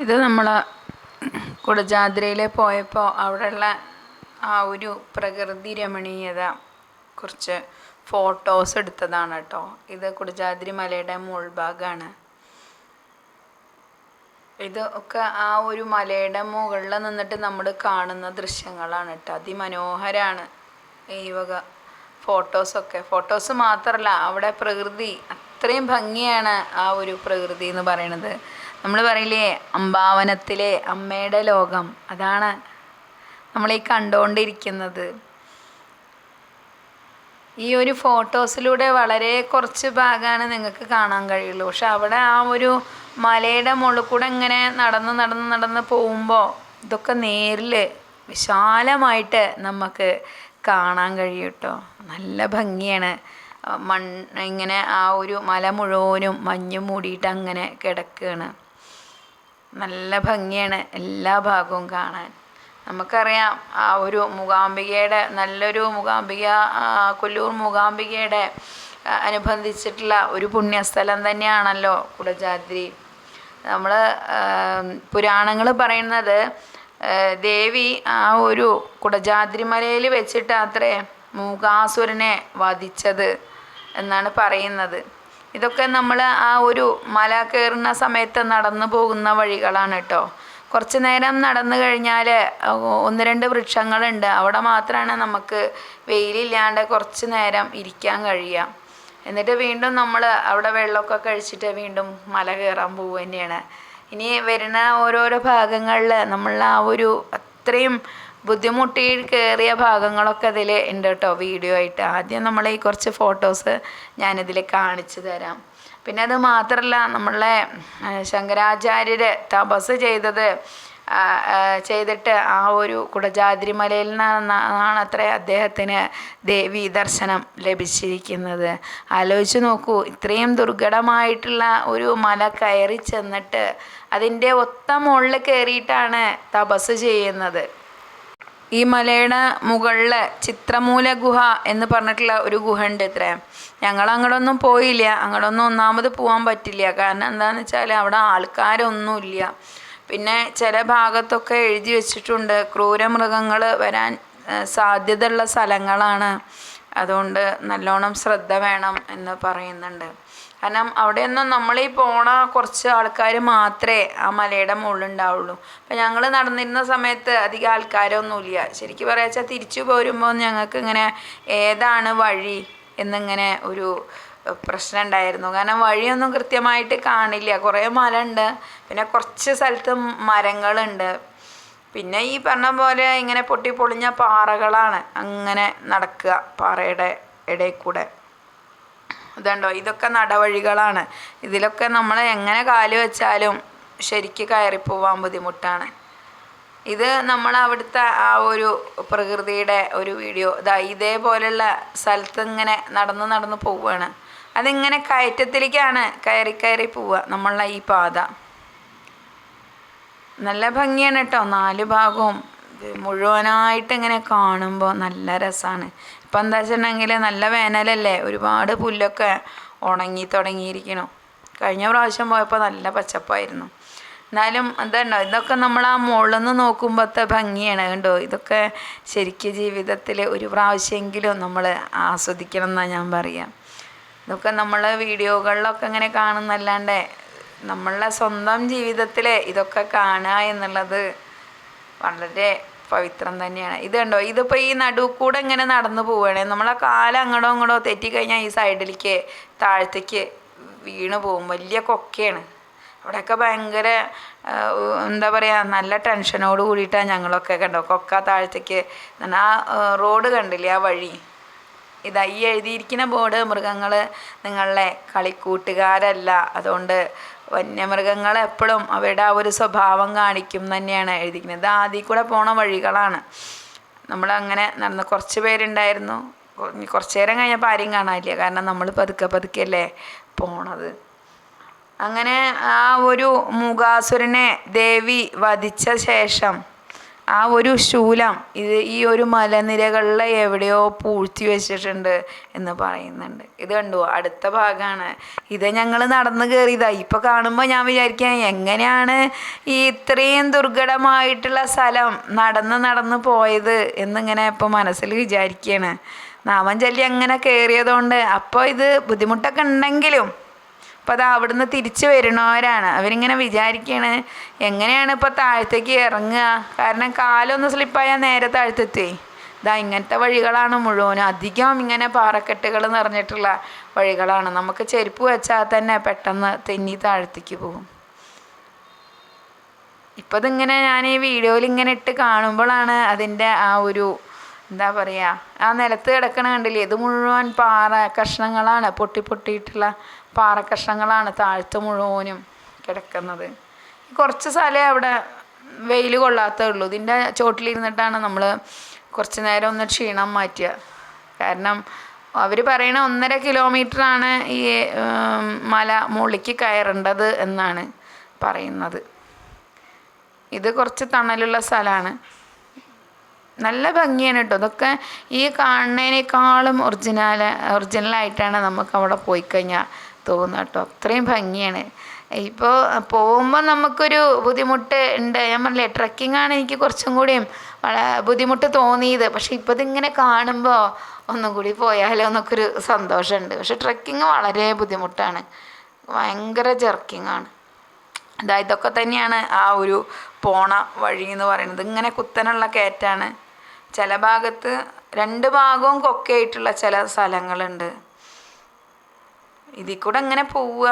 ഇത് നമ്മൾ കുടജാദ്രയിൽ പോയപ്പോൾ അവിടെയുള്ള ആ ഒരു പ്രകൃതി രമണീയത കുറച്ച് ഫോട്ടോസ് എടുത്തതാണ് കേട്ടോ ഇത് കുടജാദ്രി മലയുടെ മുൾഭാഗമാണ് ഇത് ഒക്കെ ആ ഒരു മലയുടെ മുകളിൽ നിന്നിട്ട് നമ്മൾ കാണുന്ന ദൃശ്യങ്ങളാണ് കേട്ടോ അതിമനോഹരമാണ് ഈ വക ഫോട്ടോസൊക്കെ ഫോട്ടോസ് മാത്രമല്ല അവിടെ പ്രകൃതി അത്രയും ഭംഗിയാണ് ആ ഒരു പ്രകൃതി എന്ന് പറയുന്നത് നമ്മൾ പറയില്ലേ അമ്പാവനത്തിലെ അമ്മയുടെ ലോകം. അതാണ് നമ്മളീ കണ്ടുകൊണ്ടിരിക്കുന്നത്. ഈ ഒരു ഫോട്ടോസിലൂടെ വളരെ കുറച്ച് ഭാഗമാണ് നിങ്ങൾക്ക് കാണാൻ കഴിയുള്ളൂ. പക്ഷെ അവിടെ ആ ഒരു മലയുടെ മുകളിൽ കൂടെ ഇങ്ങനെ നടന്ന് നടന്ന് നടന്ന് പോകുമ്പോൾ ഇതൊക്കെ നേരിൽ വിശാലമായിട്ട് നമുക്ക് കാണാൻ കഴിയും കേട്ടോ. നല്ല ഭംഗിയാണ്. മണ്ണ് ഇങ്ങനെ ആ ഒരു മല മുഴുവനും മഞ്ഞ് മൂടിയിട്ട് അങ്ങനെ കിടക്കുകയാണ്. നല്ല ഭംഗിയാണ് എല്ലാ ഭാഗവും കാണാൻ. നമുക്കറിയാം ആ ഒരു മൂകാംബികയുടെ നല്ലൊരു മൂകാംബിക കൊല്ലൂർ മൂകാംബികയുടെ അനുബന്ധിച്ചിട്ടുള്ള ഒരു പുണ്യസ്ഥലം തന്നെയാണല്ലോ കുടജാദ്രി. നമ്മൾ പുരാണങ്ങൾ പറയുന്നത് ദേവി ആ ഒരു കുടജാദ്രി മലയിൽ വെച്ചിട്ട് അത്രേ മൂകാസുരനെ വധിച്ചത് എന്നാണ് പറയുന്നത്. ഇതൊക്കെ നമ്മൾ ആ ഒരു മല കയറുന്ന സമയത്ത് നടന്നു പോകുന്ന വഴികളാണ് കേട്ടോ കുറച്ച് നേരം നടന്നു കഴിഞ്ഞാൽ ഒന്ന് രണ്ട് വൃക്ഷങ്ങളുണ്ട്. അവിടെ മാത്രമാണ് നമുക്ക് വെയിലില്ലാണ്ട് കുറച്ച് നേരം ഇരിക്കാൻ കഴിയുക. എന്നിട്ട് വീണ്ടും നമ്മൾ അവിടെ വെള്ളമൊക്കെ കഴിച്ചിട്ട് വീണ്ടും മല കയറാൻ പോവുക തന്നെയാണ്. ഇനി വരുന്ന ഓരോരോ ഭാഗങ്ങളിൽ നമ്മൾ ആ ഒരു അത്രയും ബുദ്ധിമുട്ടി കയറിയ ഭാഗങ്ങളൊക്കെ അതിൽ ഉണ്ട് കേട്ടോ വീഡിയോ ആയിട്ട്. ആദ്യം നമ്മൾ ഈ കുറച്ച് ഫോട്ടോസ് ഞാനിതിൽ കാണിച്ചു തരാം. പിന്നെ അത് മാത്രമല്ല നമ്മളെ ശങ്കരാചാര്യർ തപസ് ചെയ്തത് ചെയ്തിട്ട് ആ ഒരു കുടജാദ്രി മലയിൽ നിന്നാണ് അത്ര അദ്ദേഹത്തിന് ദേവി ദർശനം ലഭിച്ചിരിക്കുന്നത്. ആലോചിച്ച് നോക്കൂ ഇത്രയും ദുർഘടമായിട്ടുള്ള ഒരു മല കയറി ചെന്നിട്ട് അതിന്റെ ഒത്ത മുകളിൽ കയറിയിട്ടാണ് തപസ് ചെയ്യുന്നത്. ഈ മലയുടെ മുകളിൽ ചിത്രമൂല ഗുഹ എന്ന് പറഞ്ഞിട്ടുള്ള ഒരു ഗുഹ ഉണ്ട് ഇത്രേ. ഞങ്ങൾ അങ്ങോട്ടൊന്നും പോയില്ല. അങ്ങോട്ടൊന്നും ഒന്നാമത് പോകാൻ പറ്റില്ല. കാരണം എന്താണെന്ന് വെച്ചാൽ അവിടെ ആൾക്കാരൊന്നുമില്ല. പിന്നെ ചില ഭാഗത്തൊക്കെ എഴുതി വെച്ചിട്ടുണ്ട്. ക്രൂരമൃഗങ്ങൾ വരാൻ സാധ്യതയുള്ള സ്ഥലങ്ങളാണ്. അതുകൊണ്ട് നല്ലോണം ശ്രദ്ധ വേണം എന്ന് പറയുന്നുണ്ട്. കാരണം അവിടെയൊന്നും നമ്മളീ പോണ കുറച്ച് ആൾക്കാർ മാത്രമേ ആ മലയുടെ മുകളിൽ ഉണ്ടാവുള്ളൂ അപ്പം ഞങ്ങൾ നടന്നിരുന്ന സമയത്ത് അധികം ആൾക്കാരൊന്നുമില്ല. ശരിക്കും പറയാ വെച്ചാൽ തിരിച്ചു പോരുമ്പോൾ ഞങ്ങൾക്ക് ഇങ്ങനെ ഏതാണ് വഴി എന്നിങ്ങനെ ഒരു പ്രശ്നം ഉണ്ടായിരുന്നു കാരണം വഴിയൊന്നും കൃത്യമായിട്ട് കാണില്ല. കുറേ മല ഉണ്ട് പിന്നെ കുറച്ച് സ്ഥലത്ത് മരങ്ങളുണ്ട്. പിന്നെ ഈ പറഞ്ഞ പോലെ ഇങ്ങനെ പൊട്ടി പൊളിഞ്ഞ പാറകളാണ് അങ്ങനെ നടക്കുക പാറയുടെ ഇടയിൽ കൂടെ. ഇതുണ്ടോ? ഇതൊക്കെ നടവഴികളാണ്. ഇതിലൊക്കെ നമ്മൾ എങ്ങനെ കാൽ വെച്ചാലും ശരിക്ക് കയറിപ്പോവാൻ പോവാൻ ബുദ്ധിമുട്ടാണ്. ഇത് നമ്മൾ അവിടുത്തെ ആ ഒരു പ്രകൃതിയുടെ ഒരു വീഡിയോ ഇതാ ഇതേപോലെയുള്ള സ്ഥലത്ത് ഇങ്ങനെ നടന്ന് നടന്ന് പോവുകയാണ് അതിങ്ങനെ കയറ്റത്തിലേക്കാണ് കയറി കയറി പോവുക നമ്മളുടെ ഈ പാത. നല്ല ഭംഗിയാണ് കേട്ടോ. നാല് ഭാഗവും ഇത് മുഴുവനായിട്ട് ഇങ്ങനെ കാണുമ്പോൾ നല്ല രസമാണ് ഇപ്പം എന്താ വെച്ചിട്ടുണ്ടെങ്കിൽ നല്ല വേനലല്ലേ? ഒരുപാട് പുല്ലൊക്കെ ഉണങ്ങി തുടങ്ങിയിരിക്കണു. കഴിഞ്ഞ പ്രാവശ്യം പോയപ്പോൾ നല്ല പച്ചപ്പായിരുന്നു. എന്നാലും എന്താണ്ടോ ഇതൊക്കെ നമ്മൾ ആ മുകളിൽ നിന്ന് നോക്കുമ്പോഴത്തെ ഭംഗിയാണ് കണ്ടോ? ഇതൊക്കെ ശരിക്കും ജീവിതത്തിൽ ഒരു പ്രാവശ്യമെങ്കിലും നമ്മൾ ആസ്വദിക്കണം എന്നാണ് ഞാൻ പറയാം. ഇതൊക്കെ നമ്മൾ വീഡിയോകളിലൊക്കെ ഇങ്ങനെ കാണുന്നല്ലാണ്ട് നമ്മളുടെ സ്വന്തം ജീവിതത്തിലെ ഇതൊക്കെ കാണുക എന്നുള്ളത് വളരെ പവിത്രം തന്നെയാണ്. ഇത് കണ്ടോ? ഇതിപ്പോൾ ഈ നടുവ് കൂടെ ഇങ്ങനെ നടന്നു പോവുകയാണ് നമ്മളെ കാലം അങ്ങടോ അങ്ങടോ തെറ്റിക്കഴിഞ്ഞാൽ ഈ സൈഡിലേക്ക് താഴത്തേക്ക് വീണ് പോകും. വലിയ കൊക്കയാണ്. അവിടെയൊക്കെ ഭയങ്കര എന്താ പറയുക നല്ല ടെൻഷനോട് കൂടിയിട്ടാണ് ഞങ്ങളൊക്കെ കണ്ടോ? കൊക്ക താഴത്തേക്ക് ആ റോഡ് കണ്ടില്ലേ ആ വഴി? ഇതാ ഈ എഴുതിയിരിക്കുന്ന ബോർഡ് മൃഗങ്ങൾ നിങ്ങളുടെ കളിക്കൂട്ടുകാരല്ല. അതുകൊണ്ട് വന്യമൃഗങ്ങൾ എപ്പോഴും അവരുടെ ആ ഒരു സ്വഭാവം കാണിക്കും തന്നെയാണ് എഴുതിക്കുന്നത് ആദ്യം കൂടെ പോണ വഴികളാണ്. നമ്മളങ്ങനെ നടന്ന് കുറച്ച് പേരുണ്ടായിരുന്നു. കുറച്ച് നേരം കഴിഞ്ഞപ്പോൾ ആരെയും കാണാനില്ല. കാരണം നമ്മൾ പതുക്കെ പതുക്കെ അല്ലേ പോണത്. അങ്ങനെ ആ ഒരു മൂകാസുരനെ ദേവി വധിച്ച ശേഷം ആ ഒരു ശൂലം ഇത് ഈ ഒരു മലനിരകളിലെ എവിടെയോ പൂഴ്ത്തി വെച്ചിട്ടുണ്ട് എന്ന് പറയുന്നുണ്ട്. ഇത് കണ്ടു? അടുത്ത ഭാഗമാണ് ഇത് ഞങ്ങൾ നടന്ന് കയറിയതാ ഇപ്പം കാണുമ്പോൾ ഞാൻ വിചാരിക്കാൻ എങ്ങനെയാണ് ഈ ഇത്രയും ദുർഘടമായിട്ടുള്ള സ്ഥലം നടന്ന് നടന്ന് പോയത് എന്നിങ്ങനെ ഇപ്പോൾ മനസ്സിൽ വിചാരിക്കുകയാണ് നാമം ചൊല്ലി അങ്ങനെ കയറിയതുകൊണ്ട് അപ്പോൾ ഇത് ബുദ്ധിമുട്ടൊക്കെ ഉണ്ടെങ്കിലും അപ്പോൾ അത് അവിടുന്ന് തിരിച്ച് വരുന്നവരാണ്. അവരിങ്ങനെ വിചാരിക്കുകയാണ് എങ്ങനെയാണ് ഇപ്പോൾ താഴത്തേക്ക് ഇറങ്ങുക? കാരണം കാലൊന്ന് സ്ലിപ്പായാൽ നേരെ താഴത്തെത്തേ. ഇതാ ഇങ്ങനത്തെ വഴികളാണ് മുഴുവനും. അധികം ഇങ്ങനെ പാറക്കെട്ടുകൾ നിറഞ്ഞിട്ടുള്ള വഴികളാണ്. നമുക്ക് ചെരുപ്പ് വെച്ചാൽ തന്നെ പെട്ടെന്ന് തെന്നി താഴത്തേക്ക് പോകും. ഇപ്പം ഇതിങ്ങനെ ഞാൻ ഈ വീഡിയോയിൽ ഇങ്ങനെ ഇട്ട് കാണുമ്പോഴാണ് അതിന്റെ ആ ഒരു എന്താ പറയുക ആ നിലത്ത് കിടക്കണ കണ്ടില്ലേ? ഇത് മുഴുവൻ പാറ കഷ്ണങ്ങളാണ്. പൊട്ടി പൊട്ടിയിട്ടുള്ള പാറ കഷ്ണങ്ങളാണ് താഴത്ത് മുഴുവനും കിടക്കുന്നത്. കുറച്ച് സ്ഥലമേ അവിടെ വെയിൽ കൊള്ളാത്തേ ഉള്ളൂ. ഇതിന്റെ ചോട്ടിലിരുന്നിട്ടാണ് നമ്മൾ കുറച്ച് നേരം ഒന്ന് ക്ഷീണം മാറ്റുക. കാരണം അവർ പറയണ ഒന്നര കിലോമീറ്ററാണ് ഈ മല മുകളിലേക്ക് കയറേണ്ടത് എന്നാണ് പറയുന്നത്. ഇത് കുറച്ച് തണലുള്ള സ്ഥലമാണ്. നല്ല ഭംഗിയാണ് കേട്ടോ ഇതൊക്കെ ഈ കാണുന്നതിനേക്കാളും ഒറിജിനൽ ഒറിജിനലായിട്ടാണ് നമുക്ക് അവിടെ പോയി കഴിഞ്ഞാൽ തോന്നുക കേട്ടോ അത്രയും ഭംഗിയാണ്. ഇപ്പോൾ പോകുമ്പോൾ നമുക്കൊരു ബുദ്ധിമുട്ട് ഉണ്ട്. ഞാൻ പറഞ്ഞില്ലേ ട്രക്കിംഗ് ആണ് എനിക്ക് കുറച്ചും കൂടിയും ബുദ്ധിമുട്ട് തോന്നിയത്. പക്ഷെ ഇപ്പോൾ ഇതിങ്ങനെ കാണുമ്പോൾ ഒന്നും കൂടി പോയാലോ എന്നൊക്കെ ഒരു സന്തോഷമുണ്ട്. പക്ഷെ ട്രക്കിങ് വളരെ ബുദ്ധിമുട്ടാണ്. ഭയങ്കര ജർക്കിംഗ് ആണ്. ഇതാ ഇതൊക്കെ തന്നെയാണ് ആ ഒരു പോണ വഴി എന്ന് പറയുന്നത്. ഇങ്ങനെ കുത്തനുള്ള കയറ്റാണ് ചില ഭാഗത്ത് രണ്ട് ഭാഗവും കൊക്കയായിട്ടുള്ള ചില സ്ഥലങ്ങളുണ്ട്. ഇതിൽ കൂടെ അങ്ങനെ പോവുക?